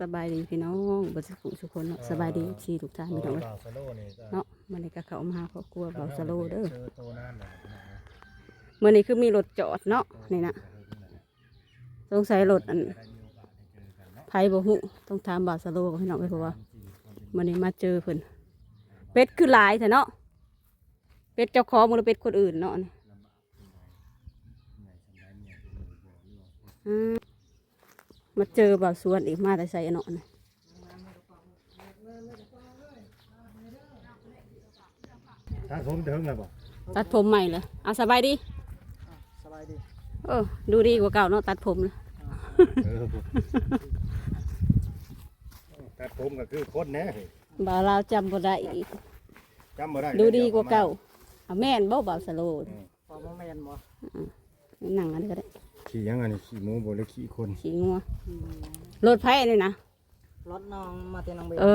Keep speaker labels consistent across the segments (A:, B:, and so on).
A: สบายดีพี่น้องบสุขุทุกคนเนาะสบายดีชีทุกท่านพี่น้องเอ้ย
B: บ่าวสโลนี่ก็
A: เนาะมันนี้ก็เข้ามาหาครอบครัวเบาสโลเด้อ
B: เจอโตนั่นแหละพี่น้องนะ
A: เมื่อนี้คือมีรถจอดเนาะนี่นะสงสัยรถอัน
B: ได้มีโอกาสได้เจอกันเนาะ
A: ไผบ่ฮู้ต้องถามเบาสโลกับพี่น้องเอ้ยเพราะว่ามื่อนี้มาเจอเพิ่นเป็ดคือหลายแท้เนาะเป็ดเจ้าของบ่หรือเป็ดคนอื่นเนาะนี่อืม มาเจอเบาสวนอีกมาแต่ใส่เนาะนี่
B: ถ้าผมถึงแล้วบ่
A: ตัดผมใหม่เลยเอาสบายดี
C: สบายดี
A: เออ ดูดีกว่าเก่าเนาะตัดผมเลย
B: เออแต่ผมก็คือคนแน่
A: บ่าวเราวจำบ่ได้อีก
B: จำบ่ได้
A: ดูดีกว่าเก่าเอาแม่นบ่บ่าวสโลด
C: พอบ่แม่นบ่
A: นั่งอันนี้ก็ได้
B: ขี่ยังไงนี่ขี่หมูบ่หรือขี่คน
A: ขี้งัวรถไผนี่นะ
C: รถน้องมาเตน้องเบล
A: เอ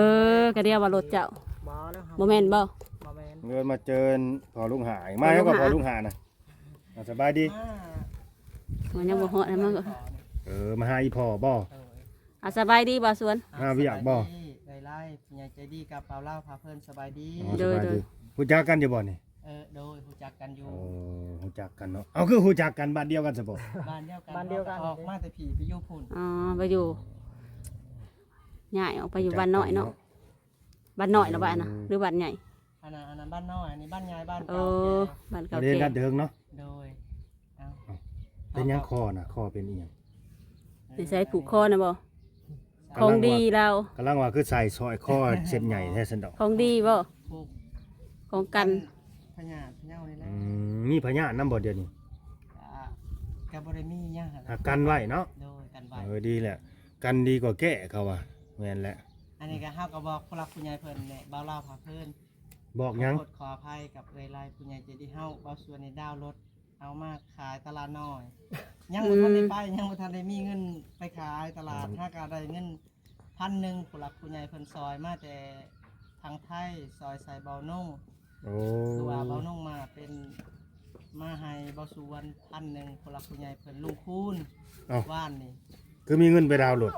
A: อก็เรียกว่ารถเจ้า
C: บ่แล้วครับ
A: บ่แม่นบ่
C: บ่แม่น
B: เงินมาเจอพอลุงหายมาแล้วก็พอลุงหานะอะสบายดี
C: อ่า
A: มันยังบ่ฮอดแล้วมันก็
B: เออมาหาอีพ่อบ่
C: เออ
A: อะสบายดีบ่าวสวน
B: อ่าวิอยากบ่
C: ได้ไล่ผู้ใหญ่ใจดีกับเปาเล่าพาเพิ่นสบายดี
B: อ๋อ
A: เด้
B: ส
A: อ
B: บาย
A: เด้
B: ดี
A: อ
B: ฮู้จักกันอยู่บ่นี่
C: เออโดยรู้จักกันอยู่
B: โอ้ฮู้จักกันเนาะเอาคือฮู้จักกันบ้านเดียวกันซะบ่
C: บ้านเดียวกันบ้านเดียวกัน ออกมาแต่ผีไปอยู่พุ่น
A: อ๋อไปอยู่ย้ายออกไปอยู่บ้านน้อยเนาะบ้านน้อยเนาะบ้านน่ะหรือบ้านใหญ่
C: อันนั้นอันนั้นบ้านน้อยอันนี้บ้านยายบ้าน
A: เอ
C: เก่า
A: อบ้าน
B: เรา
A: เก่า
B: เรียน
A: แก่
B: กันเถิงเนาะ
C: โดยเอา
B: เป็นหยังคอน่ะคอเป็นอีหยัง
A: สิใส่ผูกคอนะบ่ของดีเรา
B: กำลังว่าคือใส่ซอยคอเส้นใหญ่แท้ซั่นดอก
A: ของดีบ่
C: ผูก
A: ของกัน
C: พ ญาพญานี่แหละ
B: อืมมีพญานํบ่เดี๋ยวนี้
C: อ่าก็บ่ได้มีหยังหั่นแห
B: หา
C: ละ
B: กันไว้เนาะ
C: โดยกันไว้
B: เออดีแหละ กันดีกว่าแก้เขาว่าแม่นแหละ
C: อันนี้ก็เฮาก็บอกผู้รักผู้ใหญ่เพิ่นแหละเบาเล่าพาเพิ่น
B: บอกหยัง
C: ขอโทษขออภัยกับเอ่ยลายผู้ใหญ่ใจดีเฮาเบาส่วนในดาวรถเอามาขายตลาดน้อย ยังบ่ทันได้ไปยังบ่ทันได้มีเงินไปขายตลาดถ้าก็ได้เงินพันหนึ่งผู้รักผู้ใหญ่เพิ่นซอยมาแต่ทางไทยซอยใส่เบานุ่ง
B: โอ้
C: คือว่าเบานุ่งมาเป็นมาให้เบาสุวรรณพันหนึ่งผู้รักผู้ใหญ่เพิ่นลุงคูณ
B: เอ้า
C: ว่านนี่
B: คือมีเงินไปดาวน์โหลด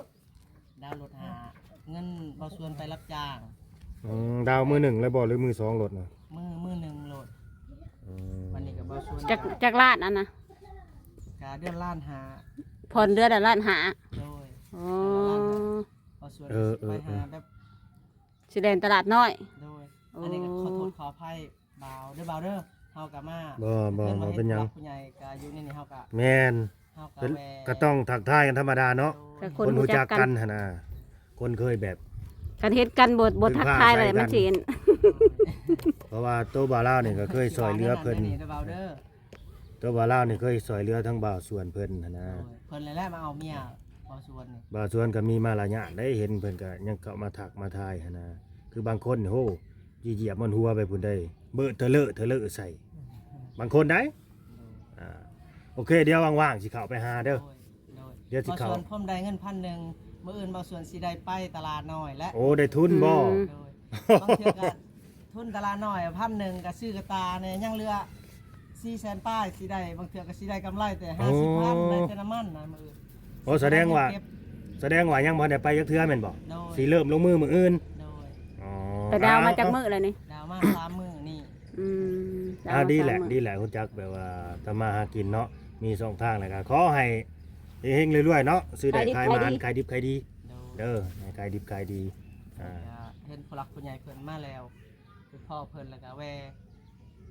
C: ดาวรถหาเงินเบาส่วนไปรับจ้าง
B: อืมดาวมือหนึ่งเลยบ่หรือมือสองโหลดน่ะ
C: มือมือหนึ่งโหลด
B: อืม
C: วันนี้ก็เบาส่วน
A: จากจากลาดอันนะ
C: กาเดือนล้านหา
A: ผ่อนเดือนละล้านหา
C: โดย
A: อ๋อ
C: เอาส่วน
B: เออเอ
C: ไป
B: อเอ
C: หา
B: อ
C: แบบ
A: สิแดนตลาดน้อย
C: โดย
A: โอ้
C: อันนี้ก็ขอโทษขออภัยบ่าวเด้อบ่าวเด้อเฮากะมา
B: บ่บ่บ่เป็นหยัง
C: ผู้ใหญ่กะอยู่ในนี่เฮากะ
B: แม่น
C: เฮากะ
B: เป็น
C: แว
B: ก็ต้องทักทายกันธรรมดาเนาะ
A: แต่
C: โดย
A: คน
B: คน
A: รู้
B: รู้
A: จั
B: จั
A: ก
B: ก
A: กั
B: กันนหั่นน่ะคนเคยแบบ
A: กันเฮ็ดกันบทบททักทายอะไร
B: พึ่งพา
A: มันสิเห็น
B: เพราะว่าตัวบ่าวลาวนี่ก็เคยซอยเรือเพิ่น
C: เด้อบ่าวเด้อ
B: ตัวบ่าวลาวนี่เคยซอยเรือทั้งบ่าวส่วนเพิ่นหั่นนะ
C: โดยเพิ่นเลยแหละมาเอาเมียบ่าวส่วนนี่
B: บ่าวส่วนก็มีมาหลายอย่างได้เห็นเพิ่นก็ยังเข้ามาทักมาทายหั่นนะคือบางคนนี่โห เหยียบมันหัวไปพุ่นได้ เบิดเทอะเลอะเทอะเลอะใส่ บางคนได้อ่าโอเค เดี๋ยวว่างๆสิเข้าไปหาเด้อ
C: โดยโดย
B: เดี๋ยวสิ
C: บ่าว
B: เข้า
C: ส่วนผมได้เงินพันหนึ่งมื้ออื่นบ่าวส่วนสิได้ไปตลาดน้อยและ
B: โอ้ได้ทุนบ่
A: อืม
C: โดยบางเทื่อก็ทุนตลาดน้อยพันหนึ่งก็ซื้อกระตาเนี่ยยังเหลือ4แสนป้ายสิได้บางเทื่อก็สิได้กำไรแต่50,000ได้แต่น้ำมันนะมื้ออื่น
B: โอ้แสดงว่า
C: เก็บ
B: แสดงว่ายังบ่ได้ไปจักเทื่อแม่นบ่
C: โดย
B: สิเริ่มลงมือมื้ออื่น
C: โดย
B: อ๋อ
A: ไปดาวมาจากมื้ออะไรนี่
C: ดาวมาสามมือนี่
A: อืมดาว
B: อ่า
A: มา
B: ดีแหละ
A: สามมื้อ
B: ดีแหละคุณจักแบบว่าทำมาหากินเนาะมีสองทางเลยก็ขอให้เฮงๆเรื่อยๆเนาะซื้อได้ขายมาขายดิบขายดี
C: โดย
B: เด้อให้ขายดิบขายดีอ่า
C: เห็นผู้หลักผู้ใหญ่เพิ่นมาแล้วคือพ่อเพิ่นแล้วก็แว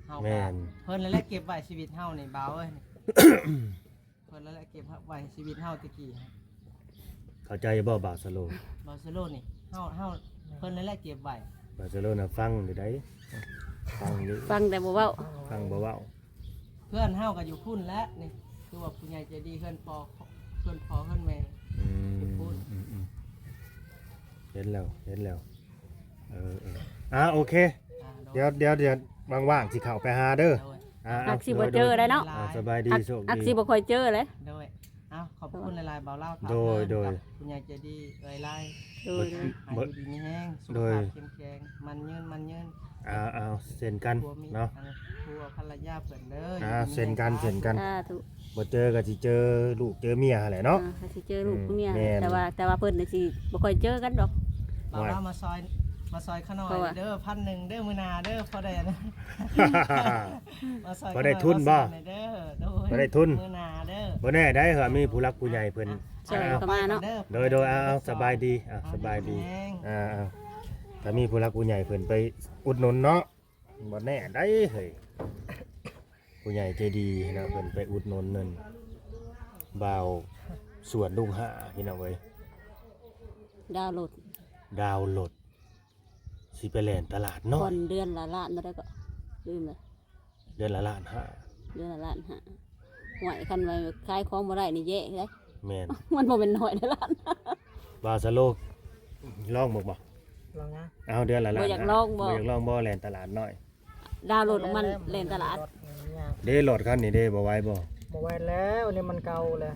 C: เฮา
B: แม่
C: ก็
B: น
C: เพิ่นแล้วแหละเก็บไว้ชีวิตเฮานี่เบาเอ้ยนี่เพิ่นแล้วแหละเก็บไว้ชีวิตเฮาตะกี้
B: เข้าใจบ่บาสโล
C: บาร์เซโลนี่เฮาเฮาเพิ่นแล้วแหละเก็บไว้
B: บาสโลน่ะฟังอยู่ได้ฟังอยู่
A: ฟังแต่บ่เว้า
B: ฟังบ่เว้า
C: เพื่อนเฮาก็อยู่พุ่นแล้วนี่คือว่าผู้ใหญ่ใจดีเพื่อนพอเพื่อนพอเพื่อนแม่
B: อืม
C: อยู่พูด
B: อืมอืมเห็นแล้วเห็นแล้วเออเอออ่าโอเค
C: อ่าโเดี๋
B: ยวเดี๋ยวเดี๋ยวว่างๆสิเข้าไปหาเด้อ
C: โดย
B: อ่า
A: อักสิบ่เจอได้เนาะ
B: อ่าสบายดี
A: อัก
B: โชค
A: อัก
B: ดี
A: สิบ่ค่อยเจอเลย
C: โดยเอ้าขอบคุณหลายๆลายเบาเล่าถาม
B: โดย
C: งาน
B: โดย
C: กับคุณยายใจดีเอ้ยไล่
A: โดยโดย
C: หายดีมีแห้งสุข
B: โดย
C: ภาพเข้มแข็งมันยืนมันยืน
B: เอาเอาเซ็นกัน
C: ผัวมี
B: เนาะ
C: อันผัวภรรยาเพิ่นเด้อ
B: อ่า
C: อยู่ดีมี
B: เซ็นกัน
C: แห้ง
B: เซ็นกัน
A: สาธุ
B: บ่เจอก็สิเจอลูกเจอเมียแหละเนาะ
A: อ่าสิเจอลูก
B: อืม
A: เมีย
B: แม่น
A: แต่ว่าแต่ว่าเพิ่นน่ะสิบ่ค่อยเจอกันดอก
C: เบาเล่ามาซอย มาซอยขนอย
A: เพราะว่า
C: เด้อพันหนึ่งเด้อมื้อหนาเด้อพอได้นะ มาซอย
B: บ่ได้ทุนบ่
C: ขอยเด้อโดย
B: บ่ได้ทุน
C: มื้อหนาเด้อ
B: บ่แน่ได้เหรอมีผู้รักผู้ใหญ่เพิ่น
A: ช่วย
B: เอา
A: เข้ามาเนาะ
B: โดยโดยเอาเอาสบายดีอะ
C: เอ
B: สบายดี
C: แห้ง
B: อ่าเอาถ้ามีผู้รักผู้ใหญ่เพิ่นไปอุดหนุนเนาะบ่แน่ได้เฮ้ยผู้ใหญ่ใจดีนะเพิ่นไปอุดหนุนนั่นบ่าวสวนลุงหาพี่น้องเว้ย
A: ดาวน์โหลด
B: ดาวน์โหลด สิไปแล่นตลาดน้อ
A: ผ่อยนเดือนละล้านบ่ได้ก็ลืมเลย
B: เดือนละล้านห้า
A: เดือนละล้านฮะหวยคันไว้ขายของบ่ได้นี่แย่เลย
B: แม่น
A: มันบ่เป็นน้อยในล้าน
B: บาวสโลกลองบ่บ่
C: ลองนะ
B: เอาเดือนละล้าน
A: บ่อยากลองบ่
B: บ่อยากลองบ่แล่นตลาดน้อย
A: ดาวน์โหลดมันเล่นตลาด
B: เด้รถคันนี้เด้บ่ไหว้บ่
C: บ่ไหวแล้วนี่มันเก่าเลย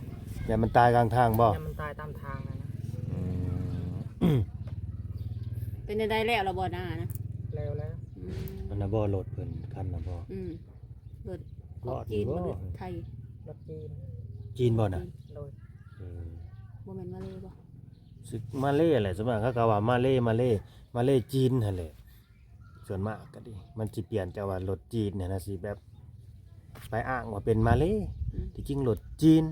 B: อย่ามันตายกลางทางบ่
C: เนี่ยมันตายตามทางนะนะ
B: อืม
A: เป็นได้แล้วเราบ่หน้านะ
C: เร็วแล้ว
A: อืม
B: มันน่ะบ่รถเพิ่นคันน่ะบ่
A: อืมรถ
B: รอด
A: จีน
B: บ่
A: บ่รถไทย
C: รถจีน
B: จีนบ่น่ะ
C: โดย
B: เออ
A: บ่แม่นมาเลยบ่
B: ซึกมาเลแหละส่วนมากเขาก็ว่ามาเลมาเลมาเลจีนหั่นแหละส่วนมากก็ดีมันสิเปลี่ยนจากว่ารถจีนเนี่ยนะสิแบบไปอ้างว่าเป็นมาเลที่จริงรถจีน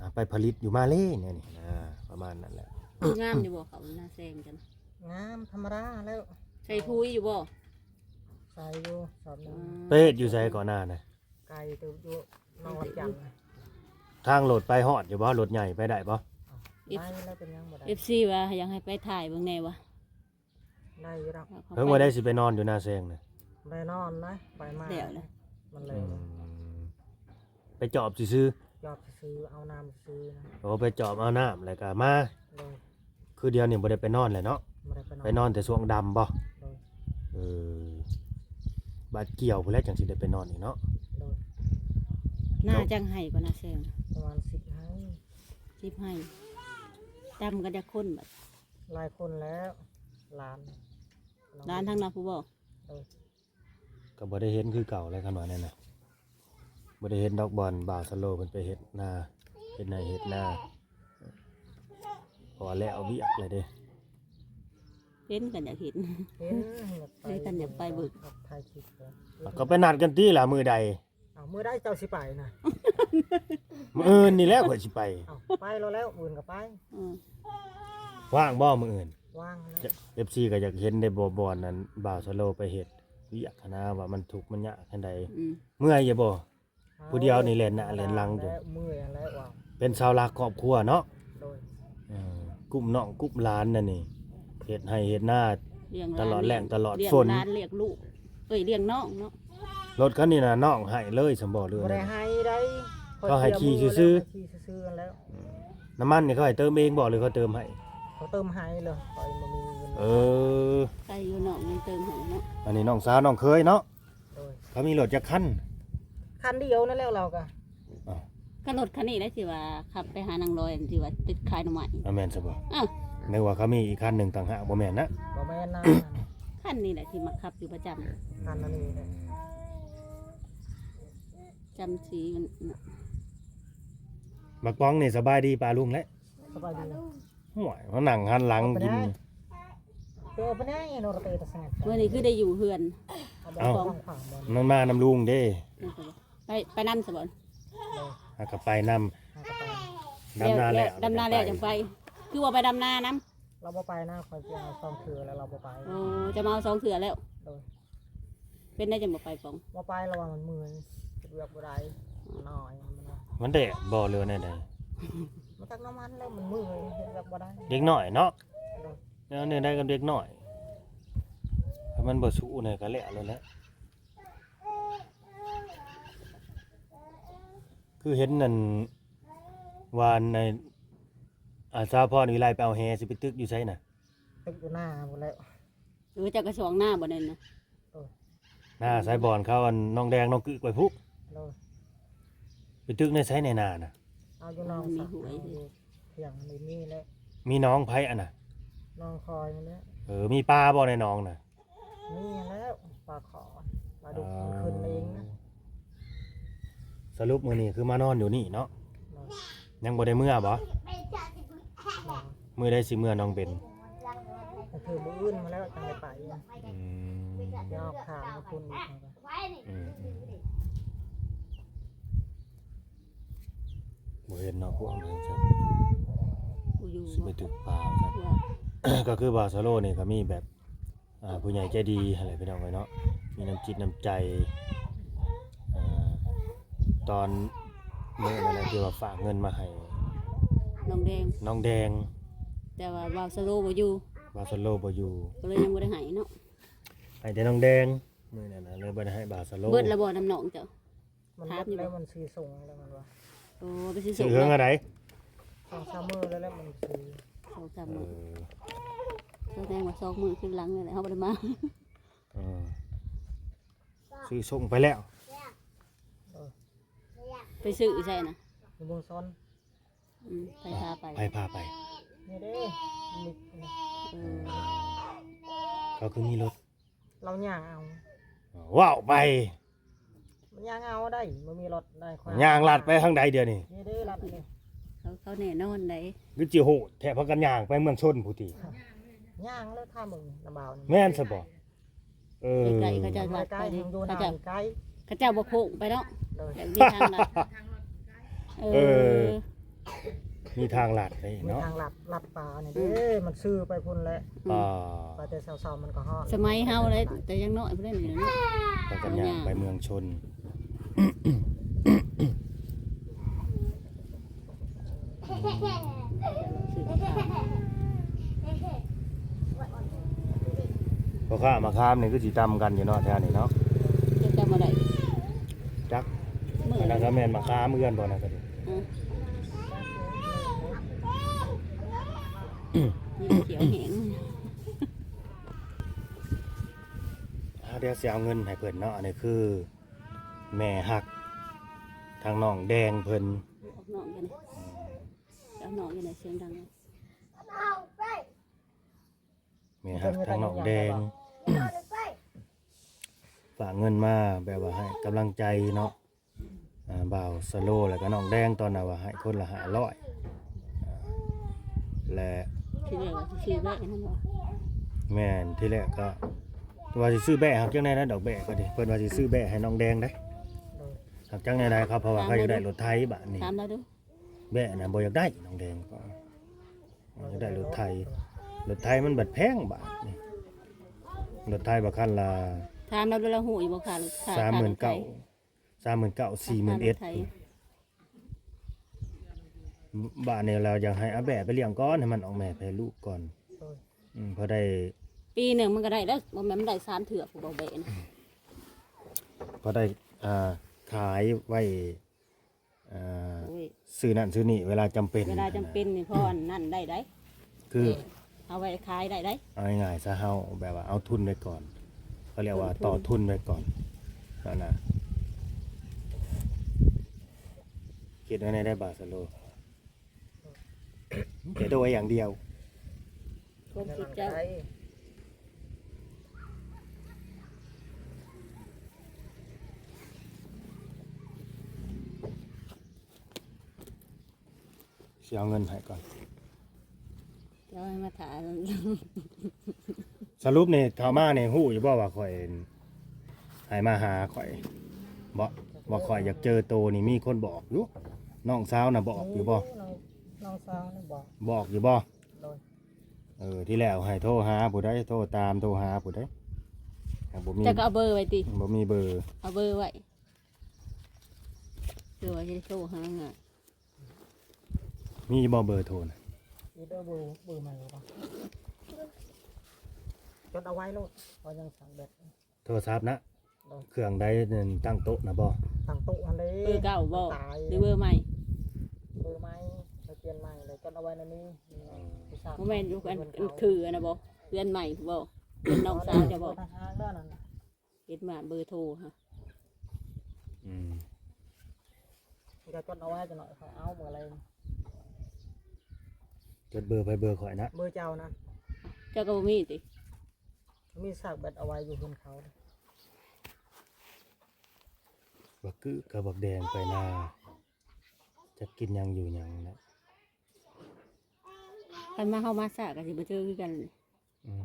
B: อ่าไปผลิตอยู่มาเลเนี่ยนี่อ่าประมาณนั้นแหละ
A: งามอยู่บ่เขาหน้าแซงจัง
C: งามธรรมดาแล้ว
A: ใส่พุยอยู่บ่
C: ใส่อยู่สอบหนึ
A: อื
C: ง
A: ม
B: เป๊ะอยู่ไสก่อนหน้านะ
C: ไก่ตัวอยู่นอกจันทร์
B: ทางรถไปฮอดอยู่บ่รถใหญ่ไปได้บ่
C: ได้แล้วเป็นยังบ่ได้
A: FC ว่าอยากให้ไปถ่ายเบิ่งแน่วะ
C: ได้อยู่แล้ว
A: ว่าขา
B: เพิ่งว่าได้สิไปนอนอยู่หน้าแซงน่ะ
C: ได้นอนนะไปมา
A: เดี๋ยวนะ
C: มัน
B: อื
C: เร็ว
B: มไปจอบซื้อ
C: จอบซื้อเอาน้ำซื้อนะ
B: ๆโอ้ไปจอบเอาน้ำแล้วก็มา
C: โดย
B: คือเดียวนี่บ่ได้ไปนอนเลยเนาะ
C: ไม่ได้ไป นอน
B: ไปนอนแต่ช่วงดำบ่
C: โดย
B: เออบาดเกี่ยวพุ่นแหล้วจังสิได้ไปนอนอีกเนาะ
C: โดย
A: หน้าจังไห้กว่าหน้าแซง
C: ประมาณสิบให้
A: สิบให้ดำกันจะคนบัด
C: หลายคนแล้วหลาน
A: ร้านทั้งนั้นผู้บ่
C: โดย
B: ก็บ่ได้เห็นคือเก่าแล้วกันว่านั่นน่ะบ่ได้เห็นดอกบอลบ่าวสโลเพิ่นไปเฮ็ดนาเฮ็ดนาเฮ็ดนาเพราะว่าแล้วเวียกเลยเด้
A: เห็นกันอยากเห็น
C: เห็นอยากไป
A: เฮ้ยท่านอยากไปเบิก
C: ครับถ่ายคลิปแล้ว
B: ก็ไปนัดกันติล่ะมื้อใด
C: เอามือได้เจ้าสิไปนะ
B: มื้ออื่นนี่แหละข่อยสิไป
C: เอาไปแล้วแล้วอื่นก็ไป
A: อืม
B: ว่างบ่มื้ออื่น
C: ว่างแล้ว
B: จะ FC ก็อยากเห็นได้บ่บอลนั้นบ่าวสโลไปเฮ็ดเวียกหั้นนะว่ามันทุกข์มันยากจังใด
A: อืม
B: เมื่อยอยู่บ่ ผู้เดียวนี่เล่นหน้าเล่นหลังอยู่
C: แล้วมือแล้วว่าว
B: เป็นชาวหลักครอบครัวเนาะ
C: โดย
B: เออกลุ่มน้องกลุ่มหลานนั่นนี่ เฮ็ดให้เฮ็ดหน้า
A: เลี้ยง
B: ตลอดแรงตลอด
A: เลี้ยง
B: ฝน
A: หลานเลี้ยงลูกเอ้ยเลี้ยงน้องเนาะ
B: รถคันนี้น่ะน้องให้เลยสมบ่เรือ
C: บ่ได้
B: นะ
C: ให้ได้
B: เขาให้ขี่
C: เสียมื
B: ซื่อๆ
C: แล้วขี่ซื่อๆกันแล้ว
B: น้ำมันนี่เขาให้เติมเองบ่หรือเขาเติมให้
C: เขาเติมให้เลยคอยบ่มีเงิน
B: เออ
A: ใครอยู่น้องยังเติมให้เนาะ
B: อันนี้น้องสาวน้องเคยเนาะ
C: โดย
B: เขามีรถจักคัน
C: คันเดียวนั่นแล้วเราก็
A: ก็รถคันนี้ได้สิว่าขับไปหานางลอยที่ว่าติดขายหน่อไม้
B: อาแม่นซะบ่
A: อ้าว
B: นึกว่าเขามีอีกคันหนึงต่างหากบ่แม่นนะ
C: บ่แม่นนะ
A: คันนี้แหละที่มาขับอยู่ประจำ
C: คันอันนี้เนี่ย
A: จำสีมันน่ะ
B: บักป้องนี่สบายดีปลาลุงแล้ว
C: สบายดี
B: ห่วยเขานั่งหันหลังกิน
C: เจอปะเนี่ยโนรเตตะสงัด
A: เมื่อนี้คือได้อยู่เฮือน
C: เอา
B: เอ้า
C: บอกขวางขวางบน
B: มันมานํลุงเด้
A: ไปไปนำสบอน
C: เลย
B: หาก็ไปนำ
C: หากระไป
B: ดำนาแล้ว
A: ดำนาแล้วจังไป คือว่าไปดำนาน้
C: เราบ่ไปนะคอยจะเอาซองคือแล้วเราบ่ไปำ
A: โอ้จะมาเอาสองเถื่อแล้ว
C: โดย
A: เป็นได้จังบ่ไปฟอง
C: บ่ไประวังมันมือเลือกบ่ได้หน่อยมันว่า
B: มันแดดบ่เรือแน่ใด
C: มันตักน้ำมันแล้วมันมือเลือกบ่ได้
B: เด็กน้อยเนาะ
C: โดย
B: เนื้อเนื้อได้กับเด็กน้อยถ้ามันบ่สู้เนี่ยก็แล้วแล้วแหละคือเห็นนั่นวานใน อาซาพ่อนี่ไล่ไปเอาแฮสิไปตึกอยู่ไสน่ะ
C: ตึกอยู่หน้าหมดแล้ว
A: หรือจะกระชองหน้าบ่นั่นนะ
B: หน้าสายบอลเขาอันน้องแดงน้องกึกไว้พุ
C: โดย
B: ไปตึกในไสในนาน่ะ
C: เอา
D: เอาอยู่น้อง
A: มี
D: สัก
A: หวยสิ
D: อยู่เพียงนี่มีแล้ว
B: มีน้องไผอันน่ะ
D: น้องคอยมันแล้ว
B: เออมีปลาบ่ในน้องน่ะ
D: มีแล้วปลาขอปลาดุกมันขึ้นเองนะ
B: สรุปมื้อนี้คือมานอนอยู่นี่เนาะ
D: น้อง
B: ยังบ่ได้เมื่อบ่
D: น้อง
B: มื้อได้สิเมื่อน้องเบน
D: ก็คือมืออื่นมาแล้วจังไปไปนะ
B: อืม
D: ยอกถามให้คุณอีกนะครับ
B: อืมอืมบ่เห็นเนาะพวกนั้นจ้ะ
A: กูอยู่
B: สิไป
A: บ่
B: ตึกปลาจ้ะ
A: ว่า
B: ก็คือบาสโลนี่ก็มีแบบอ่าผู้ใหญ่ใจดีอะไรพี่น้องไว้เนาะมีน้ำจิตน้ำใจอ่าตอนเมื่อนั้นนะที่ว่าฝากเงินมาให้
A: น้องแดง
B: น้องแดง
A: แต่ว่าบาวสโลบ่อยู่
B: บาสโลบ่อยู่
A: ก็เลยยังบ่ได้ให้เนาะ
B: ให้แต่น้องแดงมื่อนั้นนะเลยบ่ได้ให้บาสโล
A: เบิดแล้วบ่น้ำหนองเจ้า
D: มัน
A: ถาม
D: ลด
A: อยู่บ่
D: แล้วมันสีส่งแล้วมันว่า
A: โอ้ไปสิ
B: สิ
A: ส่ง
B: เฮือง
A: แล้ว
B: อะไร
D: สองสามมือแล้วแล้วมันสี
A: สองสาม
B: เอ
A: มื้อ
B: อ
A: แสดงว่าสองมื้อขึ้นหลังนี่แหละเฮาบ่ได้มา
B: เออซื้อส่งไปแล้ว
A: ไปซื้อใช่น่ะ
D: ในวงซ้อน
A: อืมไปพาไป
B: ไปพาไป
D: นี่เด้มี
A: เออ
B: เขาคือมีรถ
D: เราย่างเอา
B: ว้าวไป
D: มันย่างเอาได้มันมีรถได้คว
B: ย่างลัดไปทางใดเดียวนี่
D: นี่เด้ลัดนี่
A: เขาเขาแน่นอนได้
B: คือจิโหดแทบพากันย่างไปเมืองชนผู้ติ
D: ย่างแล้วท่ามึงลำบากนี่
B: แม่นซะบ่เออ
A: ไกลๆเขาจะ
D: ไม่
A: ลัด
D: ใกล้
A: ไปดิ
D: ทางโยน
A: เขา
D: หา
A: จะ
D: ยไกล
A: เขาเจ้าบ่โค้งไปเนาะ
D: เลย
A: แบบมีทางลัดเอ
B: เอ
A: อ
B: อ มีทางลัดเลย
D: มี
B: เนาะ
D: ทางลัดลัดป่าเนี่ยเด้มันซื้อไปพุ่นแล้ว
B: อ่า
D: ไปแต่เช้าๆมันก็ฮอด
A: สมัยเฮาเลยแต่ยังน้อยเพิ่นนี่เนาะ
B: ไปกันย่างไปเมืองชน พอข้ามาข้ามนี่คือสิตำกันอยู่เนาะแถวนี้เนาะ
A: จะจำมาได้
B: จัก
A: มื้อ
B: อัน
A: นั้
B: นั้นนก็แม่นมาข้ามเอื้อนบ่นะก็ดิ
A: นี่เขียวแห้ง
B: อ่าเดี๋ยว สิเอาเงินให้เพิ่นเนาะอันนี้คือ แม่ฮัก ทางน้องแดงเพิ่น
A: ออกนอกกันเอานอกกันเสียงดัง
B: แม่ฮักทางน้องแดง ฝากเงินมาแบบว่าให้กำลังใจเนาะอ่าบ่าวสโลแล้วก็น้องแดงตอนน่ะว่าให้คนละ500อ่าและ
A: ที่เรียกว่าชื่อแม่นั่นว่า
B: แม่นที่แรกก็ ว่าสิซื้อแบะหักจังไดนะดอกแบะก็ดิเพิ่นว่าสิซื้อแบะให้น้องแดงได้
D: เลย
B: หักจังไดครับเพราะว่าเขาอยากได้รถไถบาดนี้
A: ถามเราดู
B: แบะน่ะบ่อยากได้น้องแดงก็อยากได้รถไถรถไถมันบัดแพงบาทนี่รถไถบ่คันละ
A: ถามเราดูเราหูอยู่บ่ค่ะ
B: 39,000 39,000 41,000บ้านนี้เราอยากให้อาแบะไปเลี้ยงก่อนให้มันออกแม่ไปลูกก่อน
D: เลย
B: อืมพอได้
A: ปีหนึ่งมันก็ได้แล้วบ่แม่นมันได้สามเถื่อผู้บ่เบน
B: พอได้อ่าขายไว้อ่า
A: โอ้ย
B: ซื้อนั่นซื้อนี่เวลาจำเป็น
A: เวลาจำเป็นนี่พ่อนั่นได้ได้
B: คือ
A: เอาไว้ขายได้ได้
B: เอาง่ายๆซะเฮาแบบว่าเอาทุนไว้ก่อนเขาเรียกว่าต่อทุนไว้ก่อนนั่นนะคิดไว้ในได้บาทสโลเดี๋ยวตัวไว้อย่างเดียว
A: ความ
D: ใน
A: คิด
D: ร่าง
A: เจ้าก
B: เสียเอาเงินให้ก่อน
A: เจ้าให้มาถาม
B: สรุปนี่เขามาเนี่ยฮู้อยู่บ่ว่าข่อยให้มาหาข่อยบ่ว่าข่อยอยากเจอโตนี่มีคนบอกอยู่น้องสาวน่ะบอกอยู่บ่
D: น้องน้องสาวนี่บอก
B: บอกอยู่บ่
D: เลย
B: เออที่แล้วให้โทรหาผู้ใดโทรตามโทรหาผู้ใดแต่บ่มี
A: จะก็เอาเบอร์ไว้ติ
B: บ่มีเบอร์
A: เอาเบอร์ไว้เดี๋ยวจะได้โทรหาง่าย
B: มีบ่เบอร์โทรนะ
D: อีเดอร์บูบูใหม่หรือเปล่าจดเอาไว้โลดพอยังสั่งแบบ
B: โทรศัพท์นะ
D: เลย
B: เครื่องใดนั่นตั้งโต๊ะนะบ่
D: ตั้งตู้อันเลย
A: เบอร์เก่าบ่
D: ตาย
A: หรือเบอร์ใหม่
D: เบอร์ใหม่ไปเปลี่ยนใหม่เลยจดเอาไว้ในนี้ผู้ชาย
A: บ่แม่นอยู่กันคืออันน่ะบ่เพื่อนใหม่บ่เป็นน้องสาวจะบ่
D: ทางทางด้านนั้นน่ะ
A: เฮ็ดมาเบอร์โทรฮะ
B: อืม
D: จะจดเอาไว้จะหน่อยเขาเอาเมื่อไร
B: จดเบอร์ไปเบอร์ข่อยนะ
D: เบอร์เจ้านะ
A: เจ้าก็บ่มีติ
D: มีสากเบ็ดเอาไว้อยู่บนเขา
B: บักกึกับบักแดงไปนาจะกินหยังอยู่หยังนะ
A: คันมาเฮามาซะก็สิบ่เจอคือกัน
B: อืม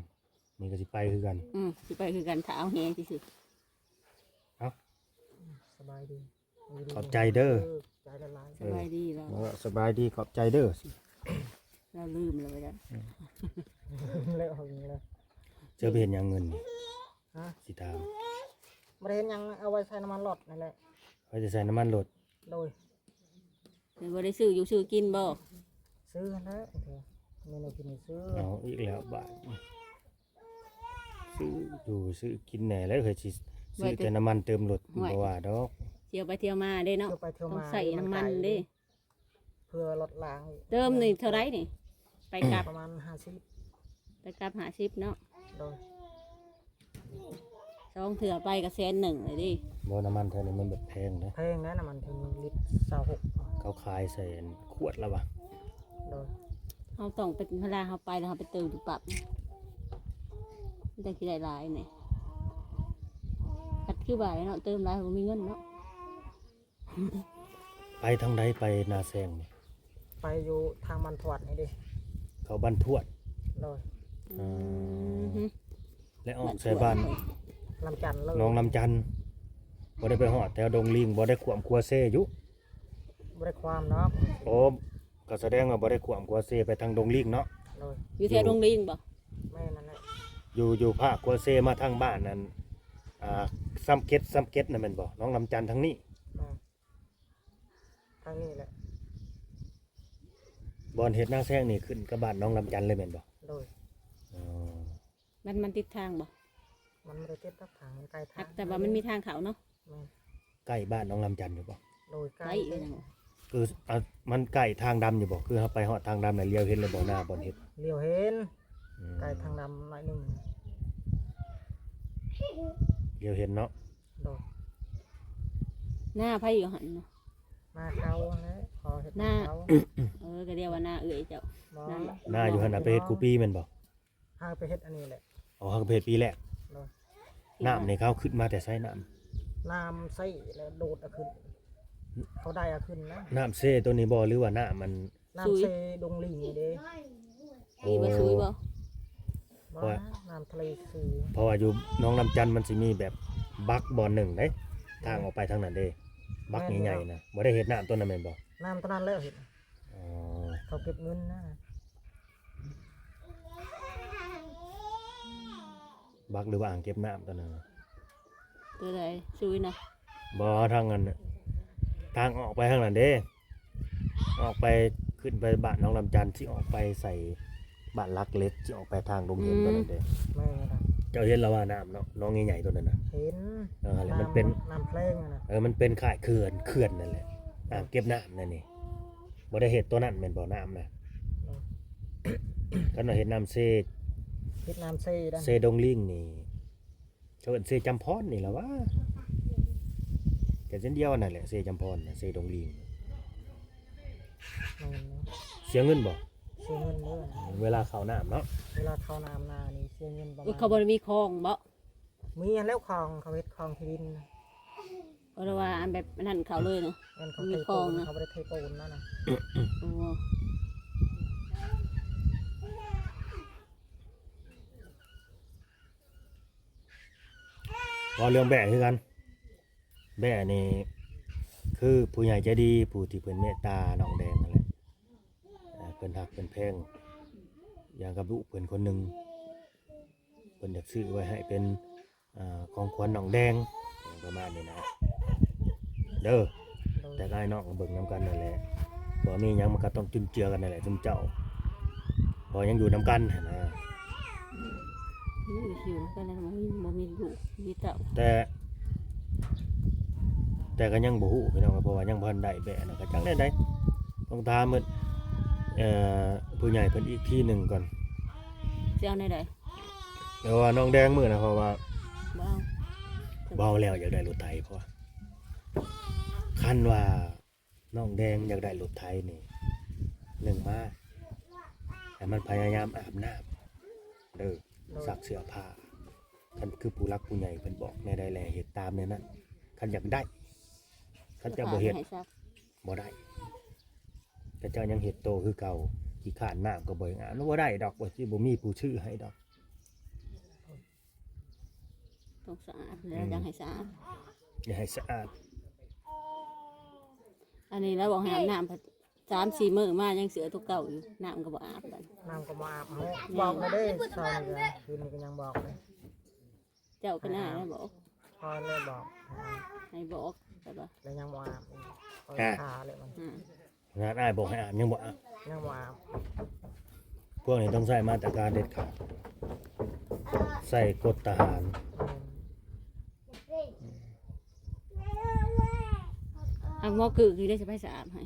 B: นี่ก็สิไปคือกัน
A: อืมสิไปคือกันถ้าเอาแฮงซื่อ
D: สบายดียู่ดี
B: ขอบใจเด้อ
D: ใจละลาย
A: ๆสบายดีแล้ว
B: เออสบายดีขอบใจเด้อ
A: เราลืมแล้วว่าจัน
D: เลยเอาอย่างนี้เลย
B: เจอไปเห็นหยังเงินนี่
D: ฮะ
B: สิถาม
D: บริเวณยังเอาไว้ใช้น้ำมันหลอดนั่นแหละ
B: เขาจะใส่น้ำมันรถ
D: โดย
A: หรือว่าได้ซื้ออยู่ซื้อกินบ่
D: ซื้อนะเถอะเมนูกินนี่ซื้อ
B: เอาอีกแล้วบาทซื้ออยู่ซื้อกินแหน่แล้วเคยสิซื้อแต่น้ำมันเติมรถบ่ว่าดอก
A: เที่ยวไปเที่ยวมาเด้เนาะ
D: เที่ยวไปเที่ยว
A: ต้อง
D: มา
A: ใส่น้ำมันเด้
D: เพื่อลดล้าง
A: เติมนี่เท่าไรนี่ ไปกลับ
D: ประมาณห้าสิบ
A: ไปกลับ50เนาะ
D: โดย
A: สองเถื่อไปก็แสนหนึ่งเลยดิ
B: บ่น้ำมันเท่านี้มันแบบแพงนะ
D: แพงนะน้ำมันถึงลิตรสาวหก
B: เขาขายใส่อันขวดแล้ววะ
D: โดย
A: เฮาต้องเป็นเวลาเฮาไปแล้วเฮาไปเติมอยู่ปรับมันจังสิได้หลายนี่คัดคือบ่าเลยเนาะเติมหลายบ่มีเงินเนาะ
B: ไปทางใดไปนาแซงนี่
D: ไปอยู่ทางมันถวัดนี่ดิ
B: เขาบ้านทวด
D: โดย
B: อืม
A: อืม
B: และออกใส่บ้าน
D: ลำจันทร์เลย
B: น้องลำจันทร์บ่ได้ไปหอดแถวดงลิงบ่ได้ขวมคัวเซอยู่
D: บริความเนาะ
B: โอ้ก็แสดงว่าบ่ได้ขวมคัวเซไปทางดงลิงเนาะ
D: โดย
A: อยู่แถวโรงเรียนบ่
D: แม่นั่นแหละ
B: อยู่อยู่ภาคคัวเซมาทางบ้านนั้นอ่าซ้ำเก็ตซ้ำเก็ตนั่นแม่นบ่น้องลำจันทร์ทางนี้
D: แม่ทางนี้แหละ
B: บอนเฮ็ดนาแซงนี่ขึ้นกับบ้านน้องลำจันทร์เลยแม่นบ่
D: โดย
B: อ๋อ
A: มันมันติดทางบ่
D: มันไม่ได้เก็บรักถังมันไกลทา
A: หั
D: ง
A: กแต่ว่ามันมีทางเขาเนาะ
D: แม่
B: ใกล้บ้านน้องลำจันทร์อยู่บ่
D: โดยใก
A: ไก
D: ล้
A: ลอีกแล้ว
B: คืออะมันใกล้ทางดำอยู่บ่คือเฮาไปฮอดทางดำน่ะเลี้ยวเห็นเลยบ่หน้าบ่อนเฮ็ด
D: เลี้ยวเห็น
B: อืม
D: ไกลทางดำหน่อยหนึ่ง
B: เลี้ยวเห็นเนาะ
D: โดย
A: หน้าไผอยู่หันเนาะ
D: หน้าเขาแล้วพ อเห็น
A: หน้า
D: เขา
A: เออก็เรียกว่าหน้าเอื้อยเจ้า
D: บ่
A: นั่นแหละ
B: หน้าอยู่หั่นน่ะไปเฮ็ดกูปีแม่นบ่
D: ห้างไปเฮ็ดอันนี้แหละ
B: อ๋อเฮาก็ไปเฮ็ดปีแรก
D: โดย
B: น้ำนี่เขาขึ้นมาแต่ไสน้ำ
D: น้ำใส่แล้วโดดเอาขึ้น เขาได้เอาขึ้นนะ
B: น้ำเซ่ตัวนี้บ่หรือว่าน้ำมัน
D: น้ำเซดงลิงนี่เด้
A: มีบ่ซุยบ่
D: บ่นะน้ำทะเลคือ
B: เพราะว่าอยู่น้องลำจันทน์มันสิมีแบบบักบ่อหนึ่งเด้ทางออกไปทางนั้นเด้บักใหญ่ๆนะบ่ได้เฮ็ดน้ำต้นนั้นแม่นบ่
D: น้ำตอนนั้นแล้วเห็น
B: อ๋อ
D: เขาเก็บเงินนะ
B: บักหรือว่าอ่างเก็บน้ำต้นนั้นน่ะ
A: ตัวใดซุยนะ
B: บ่ทางนั้นน่ะทางออกไปทางนั้นเด้ ออกไปขึ้นไปบ้านน้องลำจันทน์สิออกไปใส่บ้านลักเล็กสิออกไปทางดงเห็นตัวนั้นเด้
D: แม่นะ
B: เจ้าเห็นแล้วว่าน้ำเนาะน้องใหญ่ๆตัวนั้นน่ะ
D: เห็น
B: เออแล้วมันเป็น
D: น้ำเพลงอะนะ
B: เออมันเป็นข่ายเขื่อนเขื่อนนั่นแหละ อ่างเก็บน้ำนั่นนี่บ่ได้เห็ดตัวนั้นแม่นบ่น้ำนะกันว่าเห็ดน้ำเซ
D: เฮ็ดน้ำเซได้
B: เซดงลิงนี่เขาเอิ้นเซจำพรนี่แหละวะแต่เส้นเดียวนั่นแหละเซจำพรน่ะเซดงลิง
D: แม่นเนาะ
B: เสียเงินบ่
D: เสียเงินเด้อ
B: เวลาเข้าน้ำเนาะ
D: เวลาเข้าน้ำนานี่เสียเงินประ
A: เออ
D: มาณ
A: เขาบ่ได้มีคลองบ่
D: มีอันแล้วคลองเขาเฮ็ดคลองที่ดินนะ
A: เพราะว่าอันแบบนั่นเขาเลยเนาะ
D: อันเขา
A: มี
D: เท
A: คลอง
D: ปูน
A: นะ
D: เขาบ่ได้เทปูนนั่นน่ะ
A: โอ้
B: พอเรื่องแบะคือกัน แบะนี่คือผู้ใหญ่ใจดีผู้ที่เพิ่นเมตตาน้องแดงนั่นแหละเอ่อเพิ่นฮักเพิ่นแพงอย่างกับลูกเพิ่นคนหนึงเพิ่นอยากซื้อไว้ให้เป็นอ่าของขวัญน้องแดงประมาณนี้นะ เด้อ
D: โดย
B: แต่ก็ให้น้องเบิ่งนํกันนั่นแหละบ่มีหยังมันก็ต้องจุนเจือกันนั่นแหละซุมเจ้า พอยังอยู่นํกันหั้นนะ
A: ยอยู่กันแล้วบ่มีบ่มีลูกมีเต้า
B: แต่ แต่ก็ยังบ่ฮู้พี่น้องเพราะว่ายังบ่ทันได้แบะนะก็จังได้ได้ต้องถามมื้อเอ่อผู้ใหญ่เพิ่นอีกที่หนึงก่อน
A: สิเอาในใด
B: แต่ว่าน้องแดงมื้อนะเพราะว่า
A: บ่เอา
B: เว้าแล้วอยากได้รถไถเพราะว่า คันว่าน้องแดงอยากได้รถไทยนี่หนึ่งมาแต่มันพยายามอาบน้ำเด้อซักเสื้อผ้าคันคือผู้รักผู้ใหญ่เพิ่นบอกในใดแลเฮ็ดตามในนั้นคันอยากได้คันจะบ่เฮ็ด
A: ให้ซัก
B: บ่ได้แต่เจ้ายังเฮ็ดโตคือเก่าขี้ขานน้ำก็บ่งามบ่ได้ดอกว่าสิบ่มีผู้ชื่อให้ดอก
A: ต้องสะอาดแล้วยังให้สะอาด
B: อย่าให้สะอาด
A: อันนี้แล้วบอกให้อาบน้ำสามสี่มื้อมายังเสือตัวเก่าอยู่น้ำก็บ่อาบเลย
D: น้ำก็มาอาบเขาบอกมาได้ซอยนี่ก็คืนนี้ก็ยังบอกเลย
A: เจ้าก็น่าแล้วบอก
D: พอเลยบอก
A: ให้บอกแต่ว่า
D: แล้วยังบ่อาบอีกคอยขาเลยมัน
A: อ่า
B: งานอ้ายบอกให้อาบยังบ่อาบ
D: ยังบ่อาบ
B: พวกนี้ต้องใส่มาตรการเด็ดขาดใส่กฎทหาร
A: อั งหมอคือคือได้จะไปสะอาดให้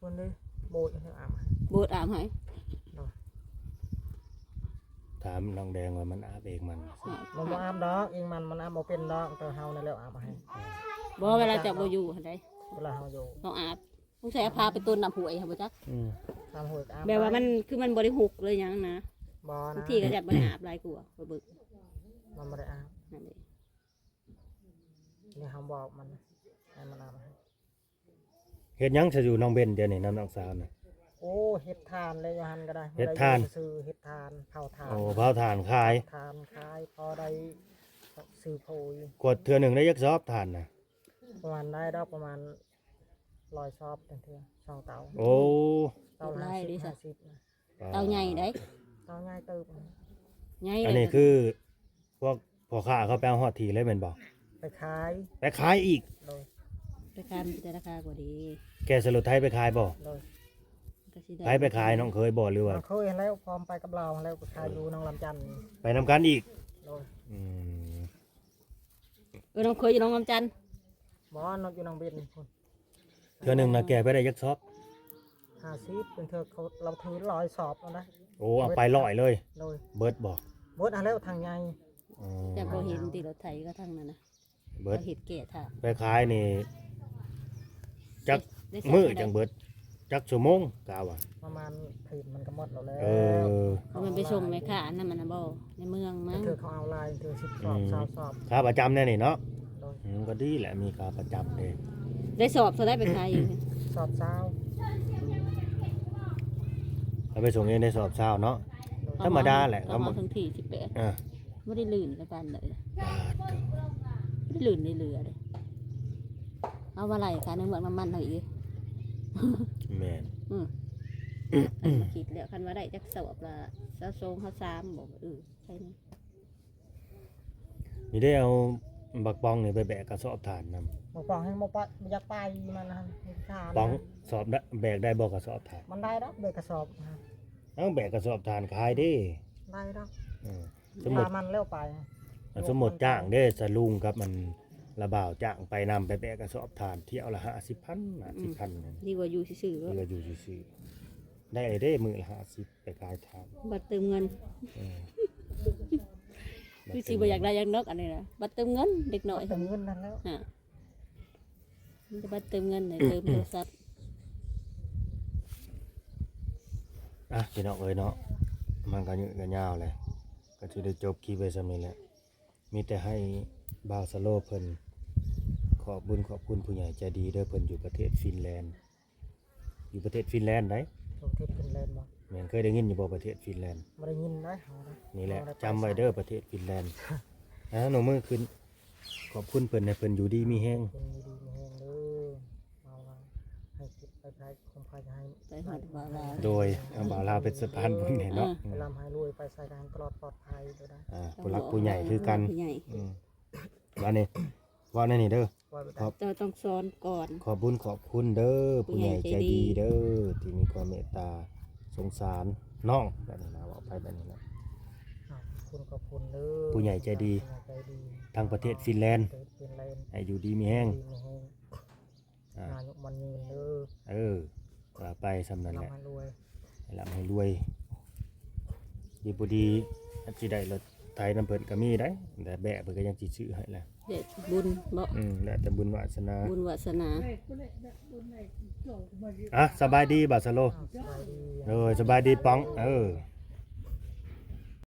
D: คนนี้โบดให้อาบ
A: โบดอาบให้
B: ถามน้องแดงว่ามันอาบเองมัน
D: มันบ่อาบดอกเองมันมันอาบบ่เป็นดอกแต่เฮานี่แหล้วอาบให้
A: บ่เวลาจะบ่อยู่หั่นใด
D: เวลาเฮาอยู่
A: ต้องอาบต้องใช้พาไปต้นน้ำหวยค่ะบ่จัก
B: อืม
D: ตามหวยก็อาบ
A: แบบว่ามันคือมันบ่ได้หุกเลยหยังนะ
D: บ่
A: บาง
D: นะ
A: ทีก็จะบ่ได้อาบหลายกว่าบ่เบิก
D: มันบ่ได้อาบ
A: นั่นเอง
D: นี่เฮาบอกมัน ให้มันอาบให้
B: เฮ็ดหยังจะอยู่น้องเบนเดี๋ยวนี้น้ำน้องสาวน่ะ
D: โอ้เฮ็ดทานเลยอยู่หันก็ได้
B: เฮ็ดทาน
D: ซื้อเฮ็ดทานเผาทาน
B: โอ้เผาถ่านขาย
D: ทานขายพอได้ซื้อโพย
B: กดเทื่อหนึ่งได้ยักซอบถ่านน่ะ
D: ประมาณได้ดอกประมาณร้อยซอบเป็นเทื่อสองเตา
B: โอ้
D: เตาห้าสิบห้าสิบนะ
A: เตาใหญ่ได้
D: เตาง่ายเติบนะ
A: ใหญ่
B: อัน
A: เล
B: นี้
A: ย
B: คือ พวกพ่อค้าเขาไปเอาฮอดทีเลยแม่นบ่
D: ไปขาย
B: ไปขายอีก
D: โดย
A: ราคามันจะราคากว่าดี
B: แกสรุปไทยไปขายบ่
D: โดย
A: ก็สิด้
B: ไทยไปขายน้องเคยบ่หรือว่า
D: มันเคยเห็นแล้วพร้อมไปกับเราแล้วไปขายอยู่นองลำจันทน์
B: ไปนำกันอีก
D: โดย
B: อืม
A: เออน้องเคยอยู่น้องลำจันทน์
D: บอกว่านกอยู่นองเบนคน
B: เทื่อหนึ่งนะแกไปได้ยักซอบ
D: ห้าสิบเป็นเธอเขาเราถือร้อยสอบแล้วนะ
B: โอ้เอาไปลอยเลย
D: โดย
B: เบิดบ่
D: บดเอาแล้วทางใหญ่
B: อ๋อ
A: แต่บ่เห็นตีรถไถก็ทั้งนั้นนะ
B: เบิด
A: เราเห็ดเกะท่า
B: ไปขายนี่ จัก
A: ได้ใส่
B: มือ
A: ได้
B: จังเบิดจักชั่วโมงกาวอะ
D: ประมาณถีบมันก็หมดแล้วแล้
B: เอ
D: ว
B: อ
A: เอามันไปส่งในค่าอันนั้นมันนะบ่ในเมืองมั้ง
D: เธอเขาเอาลายเธอสิบสอบ
B: อืม
D: สาวสอบ
B: ค่าประจำแน่นี่เนาะ
D: โดย
B: อืมก็ดีแหละมีค่าประจำเด้
A: ได้สอบเท่าได้ไปขายอยู่
D: สอบสาว
B: ถ้าไปส่งเองได้สอบเช้าเนาะ ธรรมดาแหละ
A: เขามาทั้งที่สิบแปด
B: อ่า
A: ไม่ได้ลื่นแล้วกันเลย
B: บาดเถอะ
A: ไม่ได้ลื่นในเรือเลย เอามาไหลค่ะในเมืองน้ำมันเขาอีก
B: แม่น
A: อืมคิดแล้วคันว่าได้จักสอบละเสาทรงเขาสามบอกว่าเออใช่ไหม
B: นี่ได้เอาบักปองนี่ไปแบกกระสอบถ่านนำ
D: หมอปองให้หมอปะอยากไปมันนะทาน
B: ปองสอบได้แบกได้บ่กระสอบถ่าน
D: มันได้ดอกเด็กกระสอบนะ
B: ต้องแบกกระสอบถ่านขายเด้
D: ได้ดอก
B: อืมสมมุติ
D: พามันเลี้ยวไป
B: สมมุติจ้างเด้สลุงกับมัน ระบ่าวจ้างไปนำไปแบกกระสอบถ่านเที่ยวละ50,000 50,000นั่น
A: ดีกว่าอยู่ซื่อๆ
B: เว
A: ว่า
B: ลาอยู่ซื่อๆได้เด้มื้อละ50ไปขายถ่าน
A: บัตรเติมเงิน
B: เออ
A: คือสิบ่อยากได้อยังนกอันนี้นะบัตรเติมเงินเด็กหน่อย
D: เติมเงินนั่นแล้ว
A: ฮะมันจะบัตรเติมเงินไหนเติมโทรศัพท์
B: อะพี่น้องเอ้ยเนาะมันก็ยืดกันยาวเลยก็สิได้จบคลิปไว้ซำนี้แหละมีแต่ให้บ่าวสโลเพิ่น ขอบบุญขอบคุณผู้ใหญ่ใจดีเด้อเพิ่นอยู่ประเทศฟินแลนด์ อยู่ประเทศฟินแลนด์ได้
D: ลงเทปเป็นเลนบ่
B: แม่นเคยได้ยินอยู่บ่ประเทศฟินแลนด์
D: ไม่ได้ยินได้เอาได้
B: นี่แหละ
D: เอาได้ไป
B: จำไว้เด้อประเทศฟินแลนด์นะหนูมือขึ้น ขอบคุณเพิ่นให้เพิ่นอยู่ดีมีแฮง
D: คนดีๆมีแหงเด้อเอาละให้คิดไปใช้คงพายให้
A: ไปหอดบาลา
B: โดยเอาบ่าวลาวเป็นสะพานบุญให้เนาะ
D: ไปลำให้รวยไปใส่การตลอดปลอดภัยด้วยนะ
B: อ่าผู้หลักผู้ใหญ่คือกัน
A: ผู้ใหญ่
B: อืมว่านี่ ว่าในนี่เด้อ
D: ว่าไป
B: ครั
D: ได้
B: บ
A: เจ้าต้องสอนก่อน
B: ขอบบุญขอบคุณเด้อ
A: ผู้
B: ผู้ให
A: ใหญ่
B: ญ่ใจ
A: ใจดี
B: ดีเด้อที่มีความเมตตาสงสารน้องแบบนี้นะบอกไปแบบนี้นะ
D: ขอบคุณขอบคุณเด้อ
B: ผู้ใหญ่ใจดี
D: ผู้ใหญ่ใจดี
B: ทางประเทศฟินแลนด์
D: ประเทศฟินแลนด์
B: ให้อยู่ดีมีแห้ง
D: ดีมีแหง
B: อ่า
D: นายกมันยืนเด้อ
B: เออว่าไปสำนั้นแหละ
D: ลำให้รวย
B: ให้ร่ำให้รวย ดีบุดีอาจจะได้รถไทยน้ำเพิ่นก็มีได้ แต่แบะเพิ่นก็ยังสิซื้อให้แหละ
A: เด็ดบุญบ่
B: อืมแล้วแต่บุญวาสนา
A: บุญวาสนา
B: อะสบายดีบาสโล
D: สบายดี
B: เออสบายดีป้อง เออ